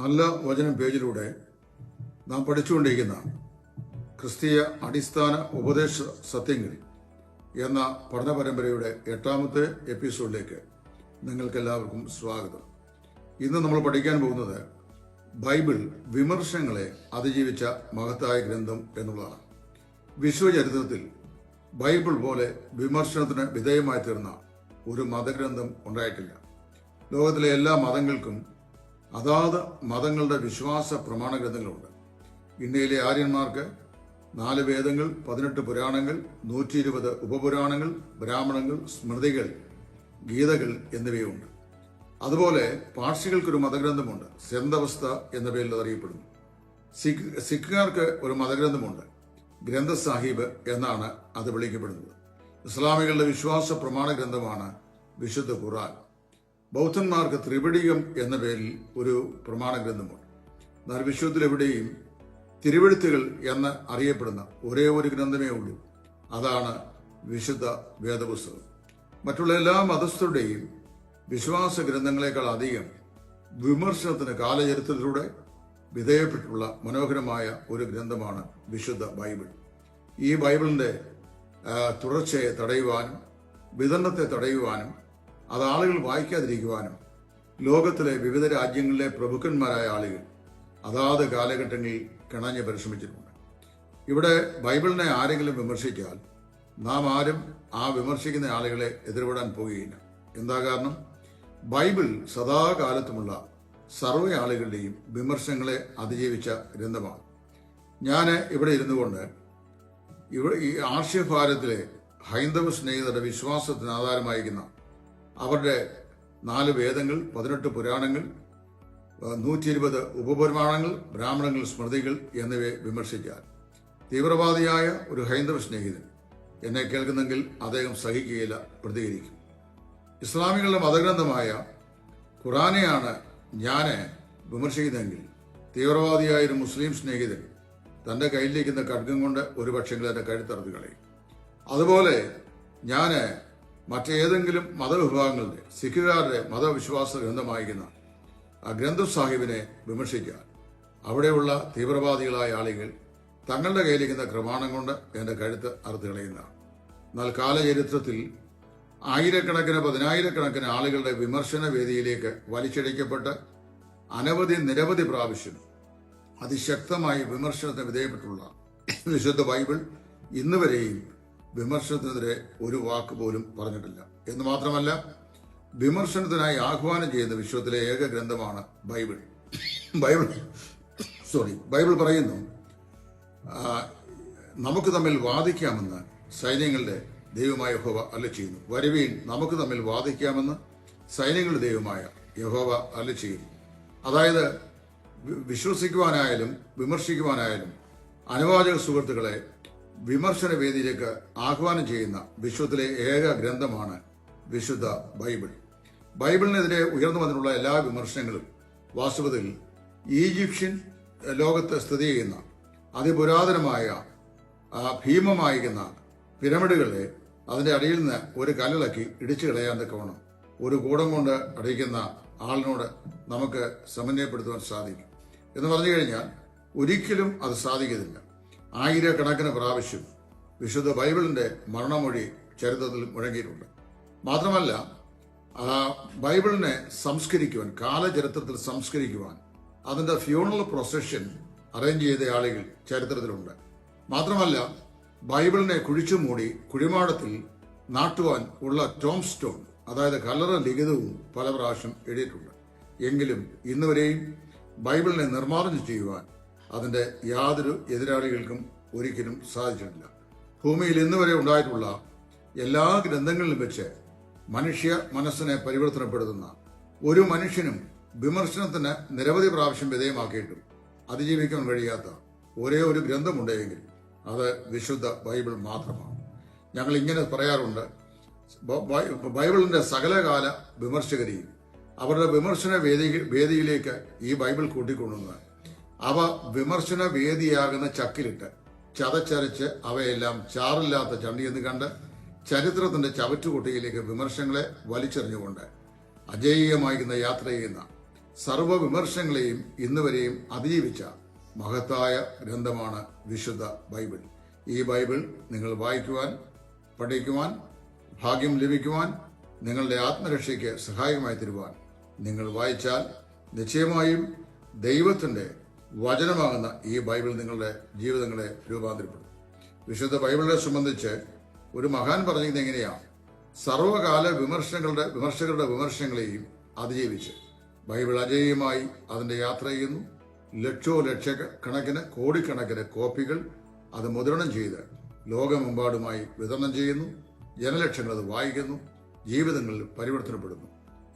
നല്ല വചനം പേജിലൂടെ നാം പഠിച്ചുകൊണ്ടിരിക്കുന്ന ക്രിസ്തീയ അടിസ്ഥാന ഉപദേശ സത്യങ്ങൾ എന്ന പഠന പരമ്പരയുടെ എട്ടാമത്തെ എപ്പിസോഡിലേക്ക് നിങ്ങൾക്കെല്ലാവർക്കും സ്വാഗതം. ഇന്ന് നമ്മൾ പഠിക്കാൻ പോകുന്നത് ബൈബിൾ വിമർശങ്ങളെ അതിജീവിച്ച മഹത്തായ ഗ്രന്ഥം എന്നുള്ളതാണ്. വിശ്വചരിത്രത്തിൽ ബൈബിൾ പോലെ വിമർശനത്തിന് വിധേയമായി തീർന്ന ഒരു മതഗ്രന്ഥം ഉണ്ടായിട്ടില്ല. ലോകത്തിലെ എല്ലാ മതങ്ങൾക്കും അതാത് മതങ്ങളുടെ വിശ്വാസ പ്രമാണ ഗ്രന്ഥങ്ങളുണ്ട് ഇന്ത്യയിലെ ആര്യന്മാർക്ക് നാല് വേദങ്ങൾ പതിനെട്ട് പുരാണങ്ങൾ നൂറ്റി ഇരുപത് ഉപപുരാണങ്ങൾ ബ്രാഹ്മണങ്ങൾ സ്മൃതികൾ ഗീതകൾ എന്നിവയുണ്ട് അതുപോലെ പാർഷികൾക്കൊരു മതഗ്രന്ഥമുണ്ട് സെന്തവസ്ഥ എന്ന പേരിൽ അറിയപ്പെടുന്നു സിഖ് സിഖുകാർക്ക് ഒരു മതഗ്രന്ഥമുണ്ട് ഗ്രന്ഥ സാഹിബ് എന്നാണ് അത് വിളിക്കപ്പെടുന്നത്. ഇസ്ലാമികളുടെ വിശ്വാസ പ്രമാണ ഗ്രന്ഥമാണ് വിശുദ്ധ ഖുറാൻ ബൗദ്ധന്മാർക്ക് ത്രിപിടികം എന്ന പേരിൽ ഒരു പ്രമാണ ഗ്രന്ഥമുണ്ട് എന്നാൽ വിശ്വത്തിലെവിടെയും തിരുവെഴുത്തുകൾ എന്ന് അറിയപ്പെടുന്ന ഒരേ ഒരു ഗ്രന്ഥമേ ഉള്ളൂ. അതാണ് വിശുദ്ധ വേദപുസ്തകം. മറ്റുള്ള എല്ലാ മതസ്ഥരുടെയും വിശ്വാസ ഗ്രന്ഥങ്ങളെക്കാൾ അധികം വിമർശനത്തിന് കാലചരിത്രത്തിലൂടെ വിധേയപ്പെട്ടുള്ള മനോഹരമായ ഒരു ഗ്രന്ഥമാണ് വിശുദ്ധ ബൈബിൾ. ഈ ബൈബിളിന്റെ ആ, തുടർച്ചയെ തടയുവാനും വിതരണത്തെ തടയുവാനും അത് ആളുകൾ വായിക്കാതിരിക്കുവാനും ലോകത്തിലെ വിവിധ രാജ്യങ്ങളിലെ പ്രഭുക്കന്മാരായ ആളുകൾ അതാത് കാലഘട്ടങ്ങളിൽ കിണഞ്ഞ് പരിശ്രമിച്ചിട്ടുണ്ട്. ഇവിടെ ബൈബിളിനെ ആരെങ്കിലും വിമർശിച്ചാൽ നാം ആരും ആ വിമർശിക്കുന്ന ആളുകളെ എതിർപെടാൻ പോകുകയില്ല. എന്താ കാരണം? ബൈബിൾ സദാകാലത്തുമുള്ള സർവ ആളുകളുടെയും വിമർശനങ്ങളെ അതിജീവിച്ച ഗ്രന്ഥമാണ്. ഞാൻ ഇവിടെ ഇരുന്നു കൊണ്ട് ഇവിടെ ഈ ആശയഭാരത്തിലെ ഹൈന്ദവ സ്നേഹിതരുടെ വിശ്വാസത്തിന് ആധാരമായിരിക്കുന്ന അവരുടെ നാല് വേദങ്ങൾ പതിനെട്ട് പുരാണങ്ങൾ നൂറ്റി ഇരുപത് ഉപപുരാണങ്ങൾ ബ്രാഹ്മണങ്ങൾ സ്മൃതികൾ എന്നിവയെ വിമർശിക്കാൻ. തീവ്രവാദിയായ ഒരു ഹൈന്ദവ സ്നേഹിതൻ എന്നെ കേൾക്കുന്നെങ്കിൽ അദ്ദേഹം സഹിക്കുകയില്ല പ്രതികരിക്കും. ഇസ്ലാമികളുടെ മതഗ്രന്ഥമായ ഖുറാനെയാണ് ഞാൻ വിമർശിക്കുന്നതെങ്കിൽ തീവ്രവാദിയായ ഒരു മുസ്ലിം സ്നേഹിതൻ തന്റെ കയ്യിലിരിക്കുന്ന ഖഡ്ഗം കൊണ്ട് ഒരു പക്ഷെങ്കിൽ എന്റെ കഴുത്തറുത്ത് കളയും. അതുപോലെ ഞാൻ മറ്റേതെങ്കിലും മതവിഭാഗങ്ങളുടെ സിഖുകാരുടെ മതവിശ്വാസ ഗ്രന്ഥമായിരിക്കുന്ന ആ ഗ്രന്ഥ സാഹിബിനെ വിമർശിക്കാൻ അവിടെയുള്ള തീവ്രവാദികളായ ആളുകൾ തങ്ങളുടെ കയ്യിലിരിക്കുന്ന ക്രമാണം കൊണ്ട് എന്റെ കഴുത്ത് അറുത്ത് കളയുന്നതാണ് എന്നാൽ കാലചരിത്രത്തിൽ ആയിരക്കണക്കിന് പതിനായിരക്കണക്കിന് ആളുകളുടെ വിമർശന വേദിയിലേക്ക് വലിച്ചടിക്കപ്പെട്ട് അനവധി നിരവധി പ്രാവശ്യം അതിശക്തമായി വിമർശനത്തിന് വിധേയപ്പെട്ടുള്ള വിശുദ്ധ ബൈബിൾ ഇന്ന് വരെയും വിമർശനത്തിനെതിരെ ഒരു വാക്ക് പോലും പറഞ്ഞിട്ടില്ല. എന്ന് മാത്രമല്ല വിമർശനത്തിനായി ആഹ്വാനം ചെയ്യുന്ന വിശ്വത്തിലെ ഏക ഗ്രന്ഥമാണ് ബൈബിൾ. ബൈബിൾ സോറി ബൈബിൾ പറയുന്നു നമുക്ക് തമ്മിൽ വാദിക്കാമെന്ന് സൈന്യങ്ങളുടെ ദൈവമായ യഹോവ അല്ല ചെയ്യുന്നു. വരുവീൻ നമുക്ക് തമ്മിൽ വാദിക്കാമെന്ന് സൈന്യങ്ങളുടെ ദൈവമായ യഹോവ അല്ല ചെയ്യുന്നു. അതായത് വിശ്വസിക്കുവാനായാലും വിമർശിക്കുവാനായാലും അനുവാചക സുഹൃത്തുക്കളെ വിമർശന വേദിയിലേക്ക് ആഹ്വാനം ചെയ്യുന്ന വിശ്വത്തിലെ ഏക ഗ്രന്ഥമാണ് വിശുദ്ധ ബൈബിൾ. ബൈബിളിനെതിരെ ഉയർന്നു വന്നിട്ടുള്ള എല്ലാ വിമർശനങ്ങളും വാസ്തവത്തിൽ ഈജിപ്ഷ്യൻ ലോകത്ത് സ്ഥിതി ചെയ്യുന്ന അതിപുരാതനമായ ഭീമമായിരിക്കുന്ന പിരമിഡുകളെ അതിന്റെ അടിയിൽ നിന്ന് ഒരു കല്ലിളക്കി ഇടിച്ചു കളയാൻ തക്കവണ്ണം ഒരു കൂടം കൊണ്ട് അടിക്കുന്ന ആളിനോട് നമുക്ക് സമന്വയപ്പെടുത്തുവാൻ സാധിക്കും. എന്ന് പറഞ്ഞു കഴിഞ്ഞാൽ ഒരിക്കലും അത് സാധിക്കത്തില്ല. ആയിരക്കണക്കിന് പ്രാവശ്യം വിശുദ്ധ ബൈബിളിന്റെ മരണമൊഴി ചരിത്രത്തിൽ മുഴങ്ങിയിട്ടുണ്ട്. മാത്രമല്ല ബൈബിളിനെ സംസ്കരിക്കുവാൻ കാലചരിത്രത്തിൽ സംസ്കരിക്കുവാൻ അതിന്റെ ഫ്യൂണറൽ പ്രൊസഷൻ അറേഞ്ച് ചെയ്ത ആളുകൾ ചരിത്രത്തിലുണ്ട്. മാത്രമല്ല ബൈബിളിനെ കുഴിച്ചു മൂടി കുഴിമാടത്തിൽ നാട്ടുവാൻ ഉള്ള ടോം സ്റ്റോൺ അതായത് കല്ലറ ലിഖിതവും പല പ്രാവശ്യം എഴുതിയിട്ടുണ്ട്. എങ്കിലും ഇന്നുവരെയും ബൈബിളിനെ നിർമ്മാർജനം ചെയ്യുവാൻ അതിന്റെ യാതൊരു എതിരാളികൾക്കും ഒരിക്കലും സാധിച്ചിട്ടില്ല. ഭൂമിയിൽ ഇന്ന് വരെ ഉണ്ടായിട്ടുള്ള എല്ലാ ഗ്രന്ഥങ്ങളിലും വെച്ച് മനുഷ്യ മനസ്സിനെ പരിവർത്തനപ്പെടുത്തുന്ന ഒരു മനുഷ്യനും വിമർശനത്തിന് നിരവധി പ്രാവശ്യം വിധേയമാക്കിയിട്ടും അതിജീവിക്കാൻ കഴിയാത്ത ഒരേ ഒരു ഗ്രന്ഥമുണ്ടെങ്കിൽ അത് വിശുദ്ധ ബൈബിൾ മാത്രമാണ്. ഞങ്ങൾ ഇങ്ങനെ പറയാറുണ്ട് ബൈബിളിന്റെ സകലകാല വിമർശകരെയും അവരുടെ വിമർശന വേദി വേദിയിലേക്ക് ഈ ബൈബിൾ കൂട്ടിക്കൊണ്ടുവന്ന് അവ വിമർശന വേദിയാകുന്ന ചക്കിലിട്ട് ചതച്ചരച്ച് അവയെല്ലാം ചാറില്ലാത്ത ചണ്ടിയെന്ന് കണ്ട് ചരിത്രത്തിന്റെ ചവറ്റുകുട്ടിയിലേക്ക് വിമർശങ്ങളെ വലിച്ചെറിഞ്ഞുകൊണ്ട് അജയീയമായിരുന്ന യാത്ര ചെയ്യുന്ന സർവ വിമർശങ്ങളെയും ഇന്നുവരെയും അതിജീവിച്ച മഹത്തായ ഗ്രന്ഥമാണ് വിശുദ്ധ ബൈബിൾ. ഈ ബൈബിൾ നിങ്ങൾ വായിക്കുവാൻ പഠിക്കുവാൻ ഭാഗ്യം ലഭിക്കുവാൻ നിങ്ങളുടെ ആത്മരക്ഷയ്ക്ക് സഹായകമായി തരുവാൻ നിങ്ങൾ വായിച്ചാൽ നിശ്ചയമായും ദൈവത്തിന്റെ വചനമാകുന്ന ഈ ബൈബിൾ നിങ്ങളുടെ ജീവിതങ്ങളെ രൂപാന്തരപ്പെടും വിശുദ്ധ ബൈബിളിനെ സംബന്ധിച്ച് ഒരു മഹാൻ പറഞ്ഞത് എങ്ങനെയാണ് സർവകാല വിമർശങ്ങളുടെ വിമർശകരുടെ വിമർശനങ്ങളെയും അതിജീവിച്ച് ബൈബിൾ അജേയമായി അതിന്റെ യാത്ര ചെയ്യുന്നു. ലക്ഷോ ലക്ഷ കണക്കിന് കോടിക്കണക്കിന് കോപ്പികൾ അത് മുദ്രണം ചെയ്ത് ലോകമെമ്പാടുമായി വിതരണം ചെയ്യുന്നു. ജനലക്ഷങ്ങൾ അത് വായിക്കുന്നു. ജീവിതങ്ങളിൽ പരിവർത്തനപ്പെടുന്നു.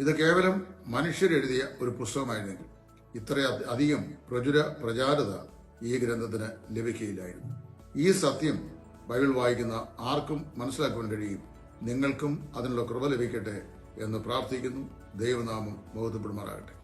ഇത് കേവലം മനുഷ്യരെഴുതിയ ഒരു പുസ്തകമായിരുന്നെങ്കിൽ ഇത്ര അധ- അധികം പ്രചുര പ്രചാരത ഈ ഗ്രന്ഥത്തിന് ലഭിക്കുകയില്ലായിരുന്നു. ഈ സത്യം ബൈബിൾ വായിക്കുന്ന ആർക്കും മനസ്സിലാക്കുവാൻ കഴിയും. നിങ്ങൾക്കും അതിനുള്ള കൃപ ലഭിക്കട്ടെ എന്ന് പ്രാർത്ഥിക്കുന്നു. ദൈവനാമം ബോധപ്പെടുമാറാകട്ടെ.